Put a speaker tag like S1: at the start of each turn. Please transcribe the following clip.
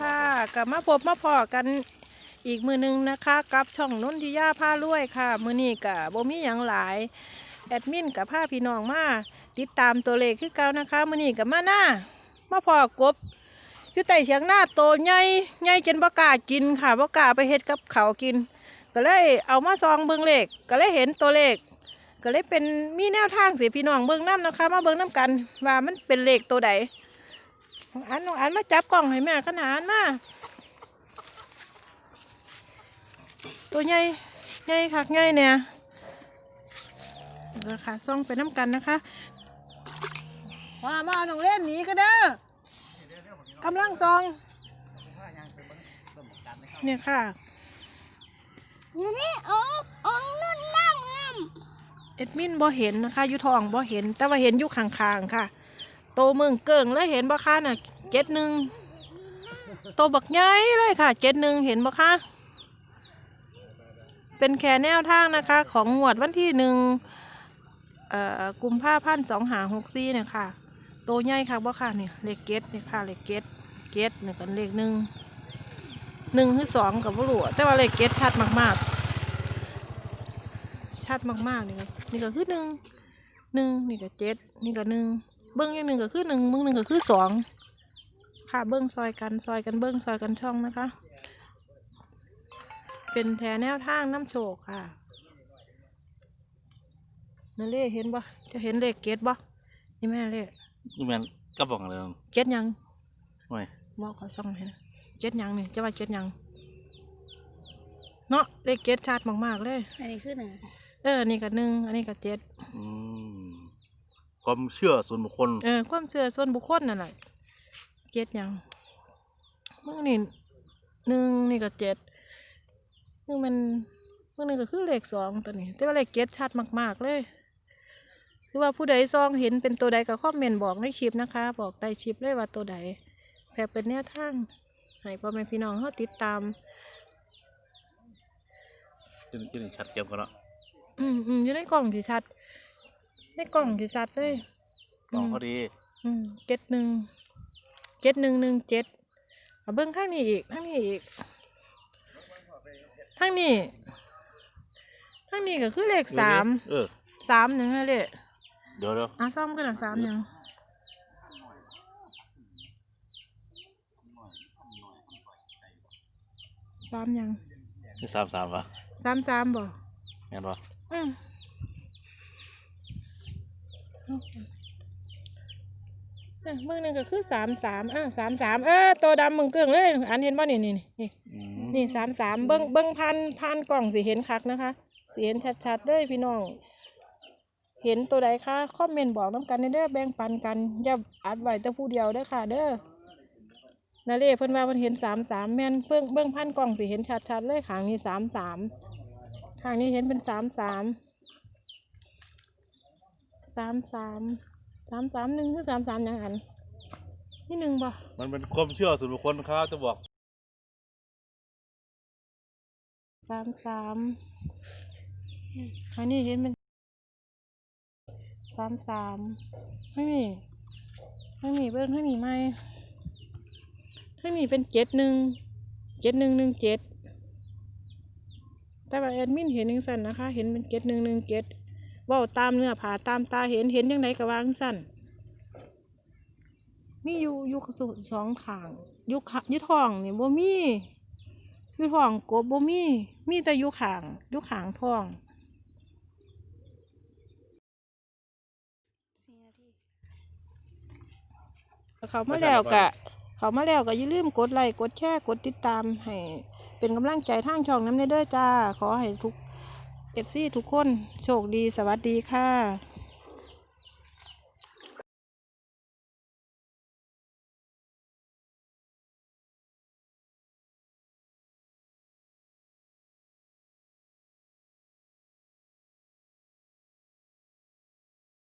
S1: ค่ะกลับมาพบมาพอกันอีกมือหนึงนะคะ กับช่องนุ่นทิยาผ้ารวยค่ะ มือนี้กับบ่มีหยังหลาย แอดมินกับผ้าพี่น้องมาติดตามตัวเลขคือเก่านะคะ มือนี้กับมาหน้ามาพอกบอยู่ใต้เถียงหน้าโตใหญ่ใหญ่จนบกากินค่ะบกาไปเฮ็ดกับเขากิน ก็เลยเอามาซองเบิ่งเลขก็เลยเห็นตัวเลขก็เลยเป็นมีแนวทางสิพี่น้องเบิ่งน้ำนะคะ มาเบิ่งน้ำกันว่ามันเป็นเลขตัวใด น้องอันน้องอันมาจับกล่องให้แม่ขนาดมาตัวใหญ่ใหญ่คักใหญ่เนี่ยราคาซ่องไปน้ำกันนะคะมามาน้องเล่นหนีกันเด้อกำลังซองเนี่ยค่ะ
S2: อยู่นี่ององนุ่นน้ำงาม
S1: เอ็ดมินบ่เห็นนะคะอยู่ท้องบ่เห็น แต่ว่าเห็นอยู่ข้างๆค่ะ โตเมืองเกิงแล้วเห็นบ่คะน่ะเจ็ดหนึ่งโตบักใหญ่เลยค่ะเจ็ดหนึ่งเห็นบ่คะเป็นแค่แนวทางนะคะ ของงวดวันที่หนึ่งเอ่อกุมภาพันธ์สองหาหกสี่เนี่ยค่ะ โตใหญ่ค่ะบ่ค่ะเนี่ยเลขเกตเนี่ยค่ะเลขเกตเกตเนี่ยกันเลขหนึ่งหนึ่งหรือสองกับบ่รู้อะแต่ว่าเลขเกตชัดมากๆ ชัดมากๆนี่ก็นี่ก็คือหนึ่งหนึ่งนี่ก็เจ็ดนี่ก็หนึ่ง เบิ้งอย่างหนึ่งก็คือหนึ่งเบิ้งหนึ่งก็คือสองค่ะเบิ้งซอยกันซอยกันเบิ้งซอยกันช่องนะคะ เป็นแถแนวทางน้ำโชกค่ะนั่นเลขเห็นบ่จะเห็นเลขเกตบ่นี่แม่เลข
S3: นี่แม่นกระบอกเลย
S1: เจ็ดหยัง
S3: โอ้ย
S1: บอกเขาช่องให้นะเจ็ดหยังนี่จะว่าเจ็ดหยังเนาะเลขเจ็ดชัดมากๆเลย
S2: อันนี้คือหนึ่ง
S1: เอออันนี้ก็หนึ่งอันนี้ก็เจ็ด
S3: อืม ความเชื่อส่วนบุคคล
S1: เออ ความเชื่อส่วนบุคคลนั่นแหละเจ็ดหยังเมื่อนี่หนึ่งนี่ก็เจ็ดนี่มันเมื่อนึงก็คือเลขสองตัวนี้ แต่ว่าเลขเจ็ดชัดมาก ๆ เลยหรือว่าผู้ใดซองเห็นเป็นตัวใดก็คอมเมนต์บอกในคลิปนะคะ บอกใต้คลิปเลยว่าตัวใดแบบเป็นแนวทางให้พ่อแม่พี่น้องเขาติดตาม
S3: ที่นี่ที่นี่ชัดเจนกันเนาะ
S1: อืมอืมอยู่ในกล่องที่ชัด ในกล่องที่ชัดเลย
S3: ลองพอดี
S1: อืมเจ็ดหนึ่งเจ็ดหนึ่งหนึ่งเจ็ดเอาเบิ้งข้างนี้อีกข้างนี้อีกข้างนี้ข้างนี้ก็คือเลขสาม
S3: เออ
S1: สามหนึ่งนั่นแหละ
S3: เดี๋ยวเดี๋ยว
S1: อะซ่อมกันอะสามหนึ่งสามหยัง
S3: นี่สามสามปะ
S1: สามสามบ่
S3: แม่นปะ
S1: อืม เอาเมื่อหนึ่งก็คือสามสามอะสามสามเออตัวดำมึงเกลืองเลย อันเห็นบ่นี่นี่นี่
S3: อืม
S1: นี่สามสามเบิ้งเบิ้งพันพันกล่องสิเห็นคักนะคะสิเห็นชัดๆเลยพี่น้อง เห็นตัวใดคะคอมเมนต์บอกน้ำกันเด้อแบ่งปันกันอย่าอัดไว้แต่ผู้เดียวเด้อค่ะ เด้อนาเล่เพิ่นว่าเพิ่นเห็นสามสามแม่นเพิ่งเบิ้งพันกล่องสิเห็นชัดๆเลยขางนี้สามสามขางนี้เห็นเป็นสามสาม สามสามสามสามหนึ่งหรือสามสามอย่างอันนี่หนึ่งบ่
S3: มันเป็นความเชื่อส่วนบุคคลครับจะบอก
S1: สามสามอันนี้เห็นเป็นสามสามไม่มีไม่มีเบิ้งไม่มีไหมไม่มีเป็นเจ็ดหนึ่งเจ็ดหนึ่งหนึ่งเจ็ดแต่ว่าแอดมินเห็นยังสั่นนะคะ เห็นเป็นเจ็ดหนึ่งหนึ่งเจ็ด ว่าตามเนื้อผ่าตามตาเห็นเห็นยังไงก็วาจั่งสั่นมีอยู่อยู่สองขางอยู่ขะอยู่ท้องนี่บ่มีอยู่ท้องกบบ่มีมีแต่อยู่ขางอยู่ขางท้องเขามาแล้วกะ เขามาแล้วก็อย่าลืมกดไลค์กดแชร์กดติดตามให้เป็นกำลังใจทางช่องน้ำในเด้อจ้า ขอให้ทุก เอฟซีทุกคนโชคดีสวัสดีค่ะ